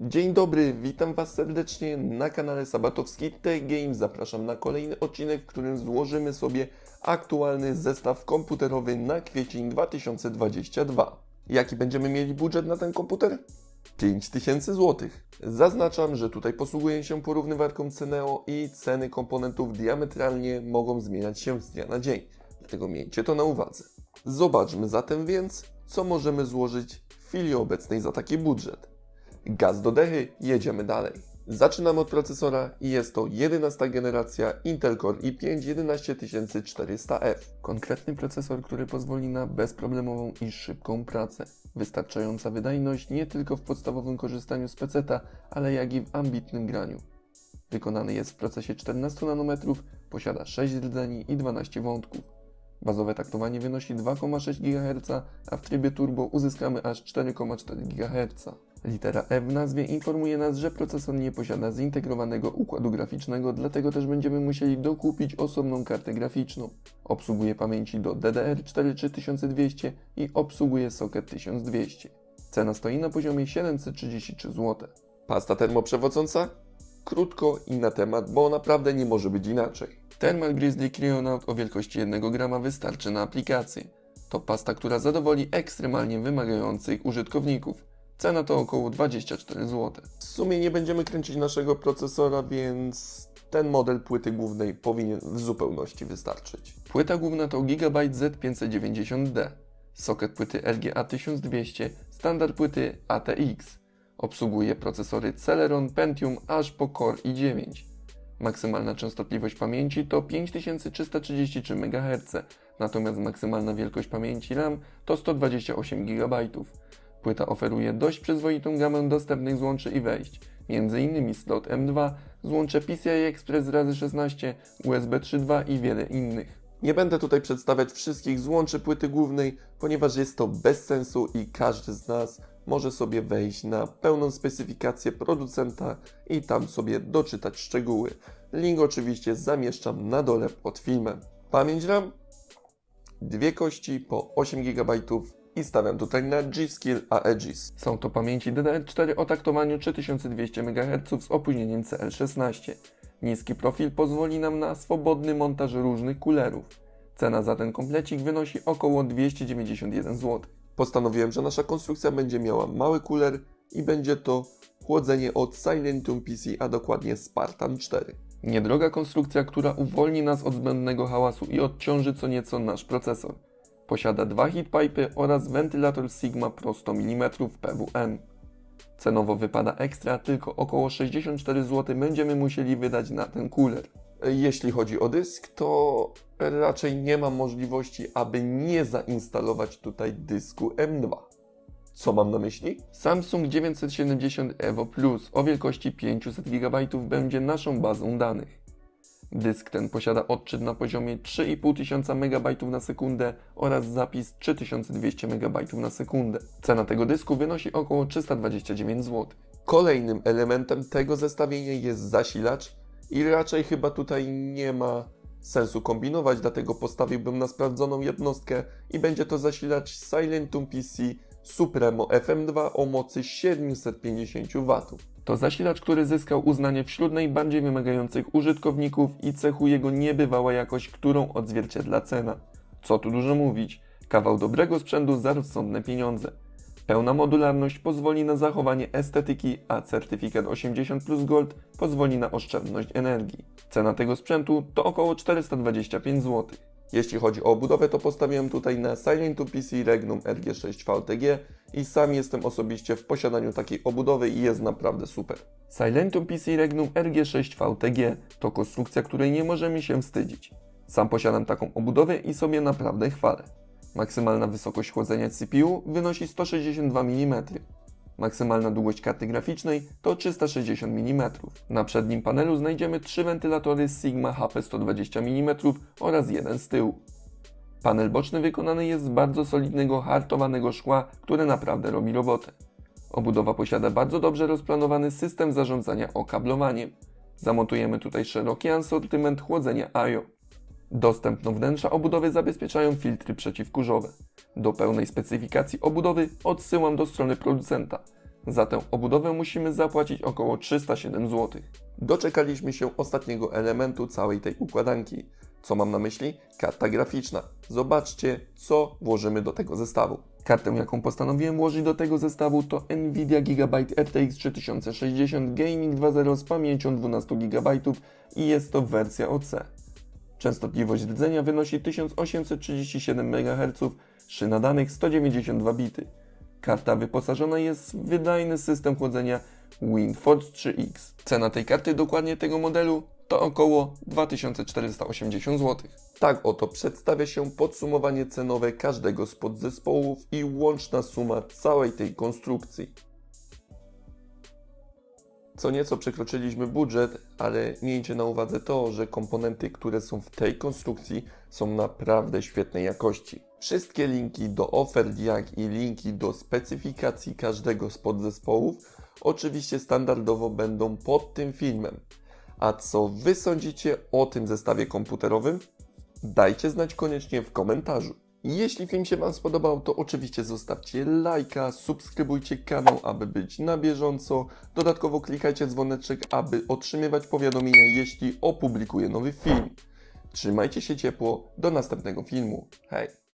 Dzień dobry, witam Was serdecznie na kanale Sabatowski Tech Games. Zapraszam na kolejny odcinek, w którym złożymy sobie aktualny zestaw komputerowy na kwiecień 2022. Jaki będziemy mieli budżet na ten komputer? 5000 zł. Zaznaczam, że tutaj posługuję się porównywarką Ceneo i ceny komponentów diametralnie mogą zmieniać się z dnia na dzień. Dlatego miejcie to na uwadze. Zobaczmy zatem więc, co możemy złożyć w chwili obecnej za taki budżet. Gaz do dechy, jedziemy dalej. Zaczynamy od procesora i jest to 11 generacja Intel Core i5 11400F. Konkretny procesor, który pozwoli na bezproblemową i szybką pracę. Wystarczająca wydajność nie tylko w podstawowym korzystaniu z peceta, ale jak i w ambitnym graniu. Wykonany jest w procesie 14 nanometrów, posiada 6 rdzeni i 12 wątków. Bazowe taktowanie wynosi 2,6 GHz, a w trybie turbo uzyskamy aż 4,4 GHz. Litera E w nazwie informuje nas, że procesor nie posiada zintegrowanego układu graficznego, dlatego też będziemy musieli dokupić osobną kartę graficzną. Obsługuje pamięci do DDR4 3200 i obsługuje socket 1200. Cena stoi na poziomie 733 zł. Pasta termoprzewodząca? Krótko i na temat, bo naprawdę nie może być inaczej. Thermal Grizzly Cryonaut o wielkości 1 grama wystarczy na aplikację. To pasta, która zadowoli ekstremalnie wymagających użytkowników. Cena to około 24 zł. W sumie nie będziemy kręcić naszego procesora, więc ten model płyty głównej powinien w zupełności wystarczyć. Płyta główna to Gigabyte Z590D, socket płyty RGA 1200, standard płyty ATX. Obsługuje procesory Celeron Pentium aż po Core i9. Maksymalna częstotliwość pamięci to 5333 MHz, natomiast maksymalna wielkość pamięci RAM to 128 GB. Płyta oferuje dość przyzwoitą gamę dostępnych złączy i wejść, m.in. slot M2, złącze PCI Express razy 16, USB 3.2 i wiele innych. Nie będę tutaj przedstawiać wszystkich złączy płyty głównej, ponieważ jest to bez sensu i każdy z nas może sobie wejść na pełną specyfikację producenta i tam sobie doczytać szczegóły. Link oczywiście zamieszczam na dole pod filmem. Pamięć RAM? Dwie kości po 8 GB i stawiam tutaj na G-Skill Aegis. Są to pamięci DDR4 o taktowaniu 3200 MHz z opóźnieniem CL16. Niski profil pozwoli nam na swobodny montaż różnych kulerów. Cena za ten komplecik wynosi około 291 zł. Postanowiłem, że nasza konstrukcja będzie miała mały kuler i będzie to chłodzenie od Silentium PC, a dokładnie Spartan 4. Niedroga konstrukcja, która uwolni nas od zbędnego hałasu i odciąży co nieco nasz procesor. Posiada dwa heatpipy oraz wentylator Sigma Pro 100 mm PWM. Cenowo wypada ekstra, tylko około 64 zł będziemy musieli wydać na ten cooler. Jeśli chodzi o dysk, to raczej nie ma możliwości, aby nie zainstalować tutaj dysku M2. Co mam na myśli? Samsung 970 Evo Plus o wielkości 500 GB będzie naszą bazą danych. Dysk ten posiada odczyt na poziomie 3500 MB na sekundę oraz zapis 3200 MB na sekundę. Cena tego dysku wynosi około 329 zł. Kolejnym elementem tego zestawienia jest zasilacz i raczej chyba tutaj nie ma sensu kombinować, dlatego postawiłbym na sprawdzoną jednostkę i będzie to zasilacz Silentum PC Supremo FM2 o mocy 750 W. To zasilacz, który zyskał uznanie wśród najbardziej wymagających użytkowników i cechuje go niebywała jakość, którą odzwierciedla cena. Co tu dużo mówić, kawał dobrego sprzętu za rozsądne pieniądze. Pełna modularność pozwoli na zachowanie estetyki, a certyfikat 80 plus Gold pozwoli na oszczędność energii. Cena tego sprzętu to około 425 zł. Jeśli chodzi o obudowę, to postawiłem tutaj na Silentu PC Regnum RG6 VTG i sam jestem osobiście w posiadaniu takiej obudowy i jest naprawdę super. Silentum PC Regnum RG6 VTG to konstrukcja, której nie możemy się wstydzić. Sam posiadam taką obudowę i sobie naprawdę chwalę. Maksymalna wysokość chłodzenia CPU wynosi 162 mm. Maksymalna długość karty graficznej to 360 mm. Na przednim panelu znajdziemy trzy wentylatory Sigma HP 120 mm oraz jeden z tyłu. Panel boczny wykonany jest z bardzo solidnego hartowanego szkła, które naprawdę robi robotę. Obudowa posiada bardzo dobrze rozplanowany system zarządzania okablowaniem. Zamontujemy tutaj szeroki asortyment chłodzenia IO. Dostępną wnętrza obudowy zabezpieczają filtry przeciwkurzowe. Do pełnej specyfikacji obudowy odsyłam do strony producenta. Za tę obudowę musimy zapłacić około 307 zł. Doczekaliśmy się ostatniego elementu całej tej układanki. Co mam na myśli? Karta graficzna. Zobaczcie, co włożymy do tego zestawu. Kartę, jaką postanowiłem włożyć do tego zestawu to Nvidia Gigabyte RTX 3060 Gaming 2.0 z pamięcią 12 GB i jest to wersja OC. Częstotliwość rdzenia wynosi 1837 MHz, szyna danych 192 bity. Karta wyposażona jest w wydajny system chłodzenia WinForce 3X. Cena tej karty dokładnie tego modelu to około 2480 zł. Tak oto przedstawia się podsumowanie cenowe każdego z podzespołów i łączna suma całej tej konstrukcji. Co nieco przekroczyliśmy budżet, ale miejcie na uwadze to, że komponenty, które są w tej konstrukcji są naprawdę świetnej jakości. Wszystkie linki do ofert, jak i linki do specyfikacji każdego z podzespołów oczywiście standardowo będą pod tym filmem. A co Wy sądzicie o tym zestawie komputerowym? Dajcie znać koniecznie w komentarzu. Jeśli film się Wam spodobał, to oczywiście zostawcie lajka, subskrybujcie kanał, aby być na bieżąco. Dodatkowo klikajcie dzwoneczek, aby otrzymywać powiadomienia, jeśli opublikuję nowy film. Trzymajcie się ciepło, do następnego filmu. Hej!